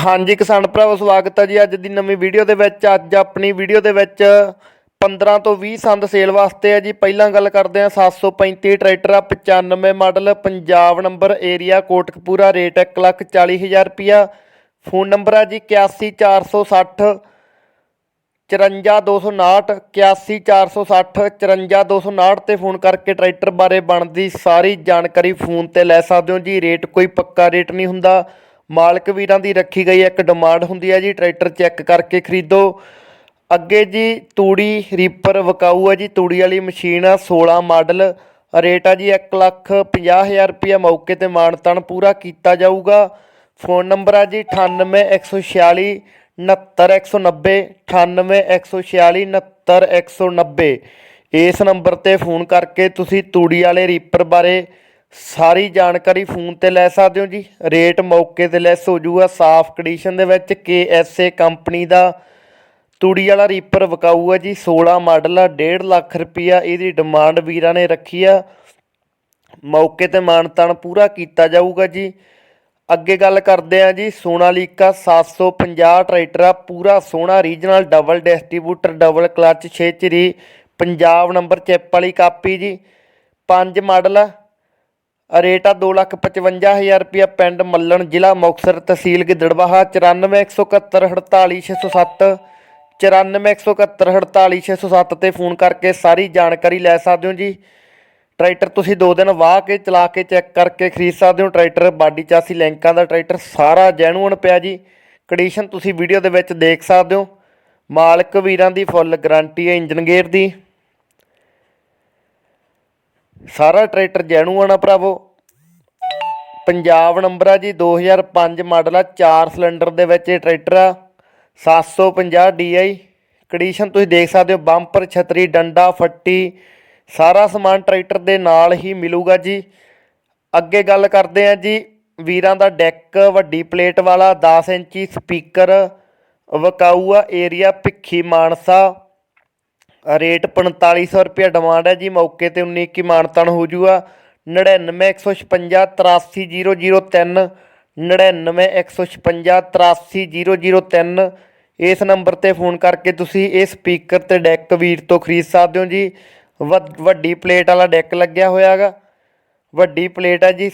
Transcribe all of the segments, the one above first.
ਹਾਂਜੀ ਕਿਸਾਨ ਭਰਾਵੋ, ਸਵਾਗਤ ਹੈ ਜੀ ਅੱਜ ਦੀ ਨਵੀਂ ਵੀਡੀਓ ਦੇ ਵਿੱਚ। ਅੱਜ ਆਪਣੀ ਵੀਡੀਓ ਦੇ ਵਿੱਚ 15 ਤੋਂ 20 ਸੰਦ ਸੇਲ ਵਾਸਤੇ ਹੈ ਜੀ। ਪਹਿਲਾਂ ਗੱਲ ਕਰਦੇ ਹਾਂ 735 ਟਰੈਕਟਰ ਆ 95 model, Punjab number area, Kotkapura, rate 140000 ਰੁਪਿਆ ਫੋਨ ਨੰਬਰ ਆ ਜੀ 81460 54259 81460 54259 ਤੇ ਫੋਨ ਕਰਕੇ ਟਰੈਕਟਰ ਬਾਰੇ ਬਣਦੀ ਸਾਰੀ ਜਾਣਕਾਰੀ ਫੋਨ ਤੇ ਲੈ ਸਕਦੇ ਹੋ ਜੀ। ਰੇਟ ਕੋਈ ਪੱਕਾ ਰੇਟ ਨਹੀਂ ਹੁੰਦਾ। ਮਾਲਕ ਵੀਰਾਂ ਦੀ ਰੱਖੀ ਗਈ ਇੱਕ ਡਿਮਾਂਡ ਹੁੰਦੀ ਹੈ ਜੀ, ਟਰੈਕਟਰ ਚੈੱਕ ਕਰਕੇ ਖਰੀਦੋ। ਅੱਗੇ ਜੀ, ਤੂੜੀ ਰੀਪਰ ਵਿਕਾਊ ਹੈ ਜੀ, ਤੂੜੀ ਵਾਲੀ ਮਸ਼ੀਨ ਆ 16 ਮਾਡਲ। ਰੇਟ ਆ ਜੀ 1 ਲੱਖ 50000 ਰੁਪਇਆ, ਮੌਕੇ ਤੇ ਮਾਨਤਨ ਪੂਰਾ ਕੀਤਾ ਜਾਊਗਾ। ਫੋਨ ਨੰਬਰ ਆ ਜੀ 98146 69190 98146 69190 ਇਸ ਨੰਬਰ ਤੇ ਫੋਨ ਕਰਕੇ ਤੁਸੀਂ ਤੂੜੀ ਵਾਲੇ ਰੀਪਰ ਬਾਰੇ ਸਾਰੀ ਜਾਣਕਾਰੀ ਫੋਨ ਤੇ ਲੈ ਸਕਦੇ ਹੋ ਜੀ। ਰੇਟ ਮੌਕੇ ਤੇ ਲੈਸ ਹੋ ਜੂਗਾ ਸਾਫ਼ ਕੰਡੀਸ਼ਨ ਦੇ ਵਿੱਚ KSA ਕੰਪਨੀ ਦਾ ਤੂੜੀ ਵਾਲਾ ਰੀਪਰ ਵਿਕਾਊ ਹੈ ਜੀ। 16 ਮਾਡਲ ਆ 1.5 ਲੱਖ ਰੁਪਿਆ ਇਹਦੀ ਡਿਮਾਂਡ ਵੀਰਾਂ ਨੇ ਰੱਖੀ ਆ। ਮੌਕੇ ਤੇ ਮਾਨਤਾਨ ਪੂਰਾ ਕੀਤਾ ਜਾਊਗਾ ਜੀ। ਅੱਗੇ ਗੱਲ ਕਰਦੇ ਆ ਜੀ ਸੋਨਾਲੀਕਾ 750 ਟਰੈਕਟਰ ਆ, ਪੂਰਾ ਸੋਹਣਾ regional double distributor double clutch 6 ਚਰੀ ਪੰਜਾਬ ਨੰਬਰ ਚਿੱਪ ਵਾਲੀ ਕਾਪੀ ਜੀ। 5 ਮਾਡਲ ਆ ਰੇਟ ਆ 255000 ਰੁਪਿਆ ਪਿੰਡ ਮੱਲਣ, ਜ਼ਿਲ੍ਹਾ ਮੁਕਤਸਰ, ਤਹਿਸੀਲ ਗਿੱਦੜਬਾਹਾ 9417484607 9417484607 ਤੇ ਫੋਨ ਕਰਕੇ ਸਾਰੀ ਜਾਣਕਾਰੀ ਲੈ ਸਕਦੇ ਹੋ ਜੀ। ਟਰੈਕਟਰ ਤੁਸੀਂ ਦੋ ਦਿਨ ਵਾਹ ਕੇ, ਚਲਾ ਕੇ, ਚੈੱਕ ਕਰਕੇ ਖਰੀਦ ਸਕਦੇ ਹੋ। ਟਰੈਕਟਰ ਬਾਡੀ ਚਾਸੀ ਲੈਂਕਾਂ ਦਾ ਟਰੈਕਟਰ ਸਾਰਾ ਜੈਨੂਅਨ ਪਿਆ ਜੀ। ਕੰਡੀਸ਼ਨ ਤੁਸੀਂ ਵੀਡੀਓ ਦੇ ਵਿੱਚ ਦੇਖ ਸਕਦੇ ਹੋ। ਮਾਲਕ ਵੀਰਾਂ ਦੀ ਫੁੱਲ ਗਾਰੰਟੀ ਹੈ ਇੰਜਨ ਗੇਅਰ ਦੀ। ਸਾਰਾ ਟਰੈਕਟਰ ਜੈਨੂਅਨ ਆ ਭਰਾਵੋ। ਪੰਜਾਬ ਨੰਬਰ ਆ ਜੀ 2005 ਮਾਡਲ ਆ 4 ਸਿਲੰਡਰ ਦੇ ਵਿੱਚ ਇਹ ਟਰੈਕਟਰ ਆ। 750 DI ਕੰਡੀਸ਼ਨ ਤੁਸੀਂ ਦੇਖ ਸਕਦੇ ਹੋ, ਬੰਪਰ, ਛਤਰੀ, ਡੰਡਾ, ਫੱਟੀ, ਸਾਰਾ ਸਮਾਨ ਟਰੈਕਟਰ ਦੇ ਨਾਲ ਹੀ ਮਿਲੂਗਾ ਜੀ। ਅੱਗੇ ਗੱਲ ਕਰਦੇ ਆ ਜੀ, ਵੀਰਾਂ ਦਾ ਡੈਕ, ਵੱਡੀ ਪਲੇਟ ਵਾਲਾ 10 ਇੰਚੀ ਸਪੀਕਰ, ਵਕਾਊਆ ਏਰੀਆ, ਭਿੱਖੀ ਮਾਨਸਾ। ਰੇਟ 4500 ਰੁਪਏ ਡਿਮਾਂਡ ਹੈ ਜੀ, ਮੌਕੇ ਤੇ 19 ਕੀ ਮਾਨਤਨ ਹੋ ਜੂਗਾ। 99156 83003 99156 83003 ਇਸ ਨੰਬਰ ਤੇ ਫੋਨ ਕਰਕੇ ਤੁਸੀਂ ਇਹ ਸਪੀਕਰ ਤੇ ਡੈਕ ਵੀਰ ਤੋਂ ਖਰੀਦ ਸਕਦੇ ਹੋ ਜੀ। ਵ- ਵੱਡੀ ਪਲੇਟ ਵਾਲਾ ਡੈਕ ਲੱਗਿਆ ਹੋਇਆ ਹੈਗਾ ਵੱਡੀ ਪਲੇਟ ਹੈ ਜੀ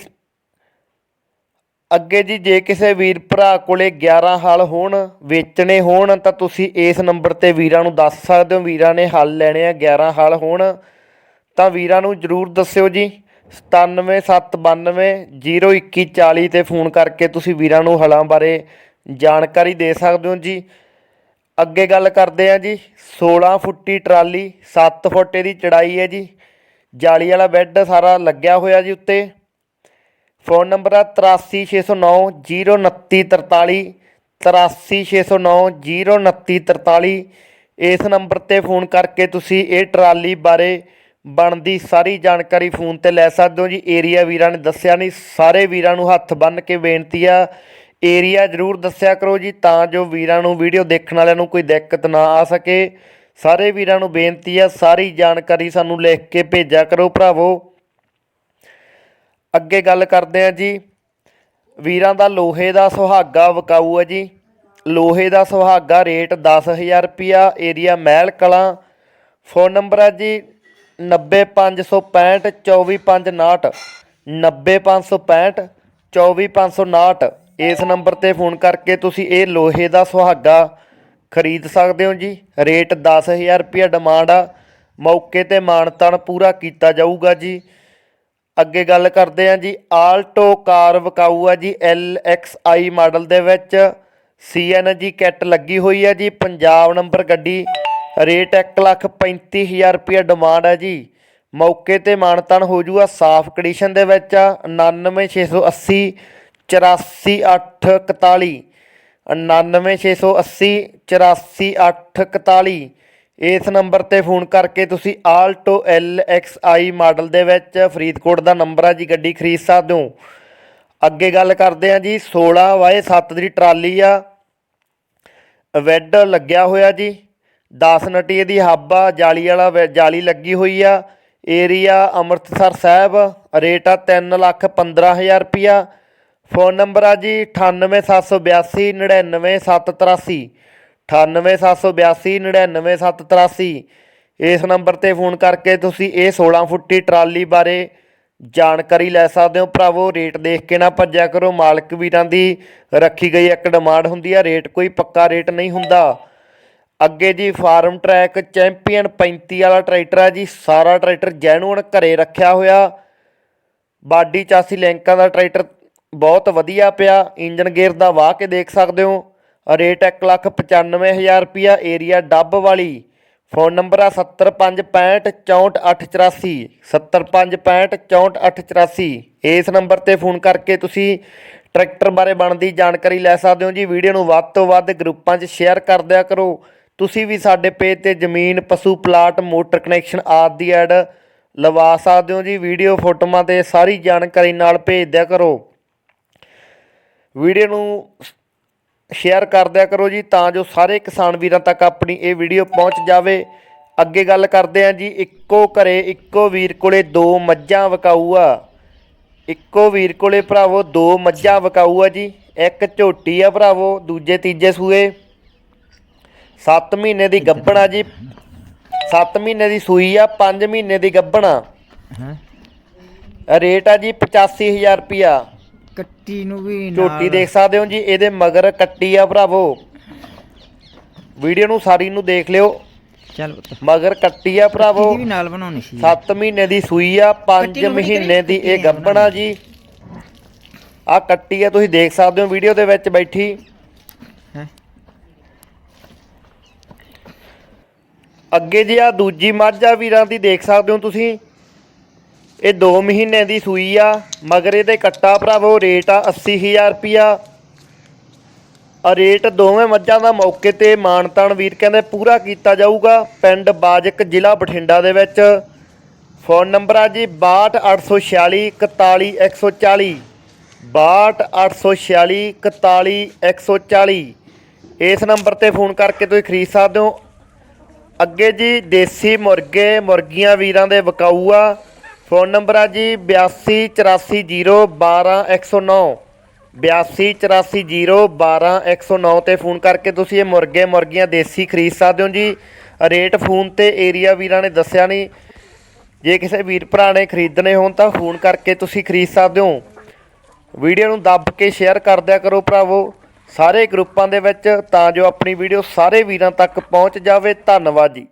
ਅੱਗੇ ਜੀ, ਜੇ ਕਿਸੇ ਵੀਰ ਭਰਾ ਕੋਲੇ 11 ਹਲ ਹੋਣ, ਵੇਚਣੇ ਹੋਣ, ਤਾਂ ਤੁਸੀਂ ਇਸ ਨੰਬਰ ਤੇ ਵੀਰਾਂ ਨੂੰ ਦੱਸ ਸਕਦੇ ਹੋ, ਵੀਰਾਂ ਨੇ ਹਲ ਲੈਣੇ ਆ 11 ਹਲ ਹੋਣ। ਤਾਂ ਵੀਰਾਂ ਨੂੰ ਜਰੂਰ ਦੱਸਿਓ ਜੀ 9779202140 ਤੇ ਫੋਨ ਕਰਕੇ ਤੁਸੀਂ ਵੀਰਾਂ ਨੂੰ ਹਲਾਂ ਬਾਰੇ ਜਾਣਕਾਰੀ ਦੇ ਸਕਦੇ ਹੋ ਜੀ। ਅੱਗੇ ਗੱਲ ਕਰਦੇ ਆ ਜੀ 16 ਫੁੱਟੀ ਟਰਾਲੀ 7 ਫੁੱਟ ਦੀ ਚੜਾਈ ਹੈ ਜੀ। ਜਾਲੀ ਵਾਲਾ ਬੈੱਡ ਸਾਰਾ ਲੱਗਿਆ ਹੋਇਆ ਜੀ ਉੱਤੇ। ਫੋਨ ਨੰਬਰ ਆ 8360902943 8360902943 ਇਸ ਨੰਬਰ ਤੇ ਫੋਨ ਕਰਕੇ ਤੁਸੀਂ ਇਹ ਟਰਾਲੀ ਬਾਰੇ ਬਣਦੀ ਸਾਰੀ ਜਾਣਕਾਰੀ ਫੋਨ ਤੇ ਲੈ ਸਕਦੇ ਹੋ ਜੀ। ਏਰੀਆ ਵੀਰਾਂ ਨੇ ਦੱਸਿਆ ਨਹੀਂ, ਸਾਰੇ ਵੀਰਾਂ ਨੂੰ ਹੱਥ ਬੰਨ ਕੇ ਬੇਨਤੀ ਆ, ਏਰੀਆ ਜ਼ਰੂਰ ਦੱਸਿਆ ਕਰੋ ਜੀ, ਤਾਂ ਜੋ ਵੀਰਾਂ ਨੂੰ ਵੀਡੀਓ ਦੇਖਣ ਵਾਲਿਆਂ ਨੂੰ ਕੋਈ ਦਿੱਕਤ ਨਾ ਆ ਸਕੇ। ਸਾਰੇ ਵੀਰਾਂ ਨੂੰ ਬੇਨਤੀ ਆ, ਸਾਰੀ ਜਾਣਕਾਰੀ ਸਾਨੂੰ ਲਿਖ ਕੇ ਭੇਜਿਆ ਕਰੋ ਭਰਾਵੋ। ਅੱਗੇ ਗੱਲ ਕਰਦੇ ਆ ਜੀ। ਵੀਰਾਂ ਦਾ ਲੋਹੇ ਦਾ ਸੁਹਾਗਾ ਵਿਕਾਊ ਹੈ ਜੀ। ਲੋਹੇ ਦਾ ਸੁਹਾਗਾ ਰੇਟ 10000 ਰੁਪਿਆ area Mahal Kalan. Phone number ਹੈ ਜੀ 90565 24559 90565 24559 ਇਸ ਨੰਬਰ ਤੇ ਫੋਨ ਕਰਕੇ ਤੁਸੀਂ ਇਹ ਲੋਹੇ ਦਾ ਸੁਹਾਗਾ ਖਰੀਦ ਸਕਦੇ ਹੋ ਜੀ। ਰੇਟ 10000 ਰੁਪਿਆ ਡਿਮਾਂਡ ਆ। ਮੌਕੇ ਤੇ ਮਾਨਤਨ ਪੂਰਾ ਕੀਤਾ ਜਾਊਗਾ ਜੀ। ਅੱਗੇ ਗੱਲ ਕਰਦੇ ਹਾਂ ਜੀ, ਆਲਟੋ ਕਾਰ ਵਿਕਾਊ ਆ ਜੀ LXI ਮਾਡਲ ਦੇ ਵਿੱਚ। CNG ਕਿੱਟ ਲੱਗੀ ਹੋਈ ਹੈ ਜੀ, ਪੰਜਾਬ ਨੰਬਰ ਗੱਡੀ। ਰੇਟ 135000 ਰੁਪਏ ਡਿਮਾਂਡ ਹੈ ਜੀ। ਮੌਕੇ ਤੇ ਮਾਨਤਨ ਹੋ ਜੂਗਾ ਸਾਫ਼ ਕੰਡੀਸ਼ਨ ਦੇ ਵਿੱਚ ਆ 99680 84841 99680 84841 ਇਸ ਨੰਬਰ ਤੇ ਫੋਨ ਕਰਕੇ ਤੁਸੀਂ ਆਲਟੋ LXI ਮਾਡਲ ਦੇ ਵਿੱਚ ਫਰੀਦਕੋਟ ਦਾ ਨੰਬਰ ਆ ਜੀ, ਗੱਡੀ ਖਰੀਦ ਸਕਦੇ ਹੋ। ਅੱਗੇ ਗੱਲ ਕਰਦੇ ਆ ਜੀ 16 ਵਾਏ 7 ਦੀ ਟਰਾਲੀ ਆ। ਵੈਡ ਲੱਗਿਆ ਹੋਇਆ ਜੀ 10 ਨਟੀ ਦੀ ਹੱਬ ਆ, ਜਾਲੀ ਵਾਲਾ ਵੈ- ਜਾਲੀ ਲੱਗੀ ਹੋਈ ਆ। ਏਰੀਆ ਅੰਮ੍ਰਿਤਸਰ ਸਾਹਿਬ, ਰੇਟ ਆ 3 ਲੱਖ 15000 ਰੁਪਿਆ ਫੋਨ ਨੰਬਰ ਆ ਜੀ 98782 99783 98782 99783 ਇਸ ਨੰਬਰ ਤੇ ਫੋਨ ਕਰਕੇ ਤੁਸੀਂ ਇਹ 16 ਫੁੱਟੀ ਟਰਾਲੀ ਬਾਰੇ ਜਾਣਕਾਰੀ ਲੈ ਸਕਦੇ ਹੋ। ਭਰਾਵੋ, ਰੇਟ ਦੇਖ ਕੇ ਨਾ ਭੱਜਿਆ ਕਰੋ। ਮਾਲਕ ਵੀਰਾਂ ਦੀ ਰੱਖੀ ਗਈ ਇੱਕ ਡਿਮਾਂਡ ਹੁੰਦੀ ਆ। ਰੇਟ ਕੋਈ ਪੱਕਾ ਰੇਟ ਨਹੀਂ ਹੁੰਦਾ। ਅੱਗੇ ਜੀ, ਫਾਰਮ ਟਰੈਕ ਚੈਂਪੀਅਨ 35 ਵਾਲਾ ਟਰੈਕਟਰ ਆ ਜੀ। ਸਾਰਾ ਟਰੈਕਟਰ ਜੈਨੂਨ ਘਰੇ ਰੱਖਿਆ ਹੋਇਆ। ਬਾਡੀ ਚਾਸੀ ਲਿੰਕਾਂ ਦਾ ਟਰੈਕਟਰ ਬਹੁਤ ਵਧੀਆ ਪਿਆ। ਇੰਜਨ ਗੇਅਰ ਦਾ ਵਾਹ ਕੇ ਦੇਖ ਸਕਦੇ ਹੋ। ਰੇਟ 195000 ਰੁਪਿਆ ਏਰੀਆ ਡੱਬ ਵਾਲੀ। ਫੋਨ ਨੰਬਰ ਆ 7565644884 7565644884 ਇਸ ਨੰਬਰ ਤੇ ਫੋਨ ਕਰਕੇ ਤੁਸੀਂ ਟਰੈਕਟਰ ਬਾਰੇ ਬਣਦੀ ਜਾਣਕਾਰੀ ਲੈ ਸਕਦੇ ਹੋ ਜੀ। ਵੀਡੀਓ ਨੂੰ ਵੱਧ ਤੋਂ ਵੱਧ ਗਰੁੱਪਾਂ 'ਚ ਸ਼ੇਅਰ ਕਰ ਦਿਆ ਕਰੋ। ਤੁਸੀਂ ਵੀ ਸਾਡੇ ਪੇਜ ਤੇ ਜ਼ਮੀਨ, ਪਸ਼ੂ, ਪਲਾਟ, ਮੋਟਰ ਕਨੈਕਸ਼ਨ ਆਦਿ ਦੀ ਐਡ ਲਵਾ ਸਕਦੇ ਹੋ ਜੀ। ਵੀਡੀਓ, ਫੋਟੋਆਂ ਤੇ ਸਾਰੀ ਜਾਣਕਾਰੀ ਨਾਲ ਭੇਜ ਦਿਆ ਕਰੋ। ਵੀਡੀਓ ਨੂੰ ਸ਼ੇਅਰ ਕਰ ਦਿਆ ਕਰੋ ਜੀ ਤਾਂ ਜੋ ਸਾਰੇ ਕਿਸਾਨ ਵੀਰਾਂ ਤੱਕ ਆਪਣੀ ਇਹ ਵੀਡੀਓ ਪਹੁੰਚ ਜਾਵੇ। ਅੱਗੇ ਗੱਲ ਕਰਦੇ ਹਾਂ ਜੀ ਇੱਕੋ ਘਰੇ ਇੱਕੋ ਵੀਰ ਕੋਲੇ ਦੋ ਮੱਝਾਂ ਵਕਾਊ ਆ ਇੱਕੋ ਵੀਰ ਕੋਲੇ ਭਰਾਵੋ ਦੋ ਮੱਝਾਂ ਵਕਾਊ ਆ ਜੀ। ਇੱਕ ਝੋਟੀ ਆ ਭਰਾਵੋ ਦੂਜੇ ਤੀਜੇ ਸੂਏ। 7 ਮਹੀਨੇ ਦੀ ਗੱਭਣ ਆ ਜੀ। 7 ਮਹੀਨੇ ਦੀ ਸੂਈ ਆ 5 ਮਹੀਨੇ ਦੀ ਗੱਭਣ। ਆ ਰੇਟ ਆ ਜੀ 85000 ਰੁਪਿਆ ਕੱਟੀ ਨੂੰ ਵੀ ਨਾਲ- ਝੋਟੀ ਦੇਖ ਸਕਦੇ ਹੋ ਜੀ ਇਹਦੇ ਮਗਰ ਕੱਟੀ ਆ ਭਰਾਵੋ। ਵੀਡੀਓ ਨੂੰ ਸਾਰੀ ਨੂੰ ਦੇਖ ਲਿਓ। ਚੱਲ ਪੁੱਤ। ਮਗਰ ਕੱਟੀ ਆ ਭਰਾਵੋ। ਕੱਟੀ ਵੀ ਨਾਲ ਬਣਾਉਣੀ ਸੀ। 7 ਮਹੀਨੇ ਦੀ ਸੂਈ ਆ 5 ਕੱਟੀ ਨੂੰ ਵੀ ਮਹੀਨੇ ਦੀ ਇਹ ਗੱਭਣਾ ਜੀ। ਆ ਕੱਟੀ ਆ ਤੁਸੀਂ ਦੇਖ ਸਕਦੇ ਹੋ ਵੀਡੀਓ ਦੇ ਵਿੱਚ ਬੈਠੀ। ਅੱਗੇ ਜੀ ਆ ਦੂਜੀ ਮੱਝ ਆ ਵੀਰਾਂ ਦੀ ਦੇਖ ਸਕਦੇ ਹੋ ਤੁਸੀਂ। ਇਹ 2 ਮਹੀਨੇ ਦੀ ਸੂਈ ਆ, ਮਗਰ ਇਹਦੇ ਕੱਟਾ ਭਰਾਵੋ, ਰੇਟ ਆ 80000 ਰੁਪਿਆ ਆ ਰੇਟ ਦੋਵੇਂ ਮੱਝਾਂ ਦਾ ਮੌਕੇ ਤੇ ਮਾਨਤਾਨ ਵੀਰ ਕਹਿੰਦੇ ਪੂਰਾ ਕੀਤਾ ਜਾਊਗਾ ਪਿੰਡ ਬਾਜਕ ਜ਼ਿਲ੍ਹਾ ਬਠਿੰਡਾ ਦੇ ਵਿੱਚ। ਫੋਨ ਨੰਬਰ ਆ ਜੀ 62846 41140 62846 41140 ਇਸ ਨੰਬਰ ਤੇ ਫੋਨ ਕਰਕੇ ਤੁਸੀਂ ਖਰੀਦ ਸਕਦੇ ਹੋ। ਅੱਗੇ ਜੀ ਦੇਸੀ ਮੁਰਗੇ, ਮੁਰਗੀਆਂ ਵੀਰਾਂ ਦੇ ਵਿਕਾਊ ਆ। ਫੋਨ ਨੰਬਰ ਆ ਜੀ 8284012109 8284012109 ਤੇ ਫੋਨ ਕਰਕੇ ਤੁਸੀਂ ਇਹ ਮੁਰਗੇ ਮੁਰਗੀਆਂ ਦੇਸੀ ਖਰੀਦ ਸਕਦੇ ਹੋ ਜੀ। ਰੇਟ ਫੋਨ ਤੇ ਏਰੀਆ ਵੀਰਾਂ ਨੇ ਦੱਸਿਆ ਨਹੀਂ। ਜੇ ਕਿਸੇ ਵੀਰ ਭਰਾ ਨੇ ਖਰੀਦਣੇ ਹੋਣ ਤਾਂ ਫੋਨ ਕਰਕੇ ਤੁਸੀਂ ਖਰੀਦ ਸਕਦੇ ਹੋ। ਵੀਡੀਓ ਨੂੰ ਦੱਬ ਕੇ ਸ਼ੇਅਰ ਕਰ ਦਿਆ ਕਰੋ ਭਰਾਵੋ। ਸਾਰੇ ਗਰੁੱਪਾਂ ਦੇ ਵਿੱਚ ਤਾਂ ਜੋ ਆਪਣੀ ਵੀਡੀਓ ਸਾਰੇ ਵੀਰਾਂ ਤੱਕ ਪਹੁੰਚ ਜਾਵੇ। ਧੰਨਵਾਦ ਜੀ।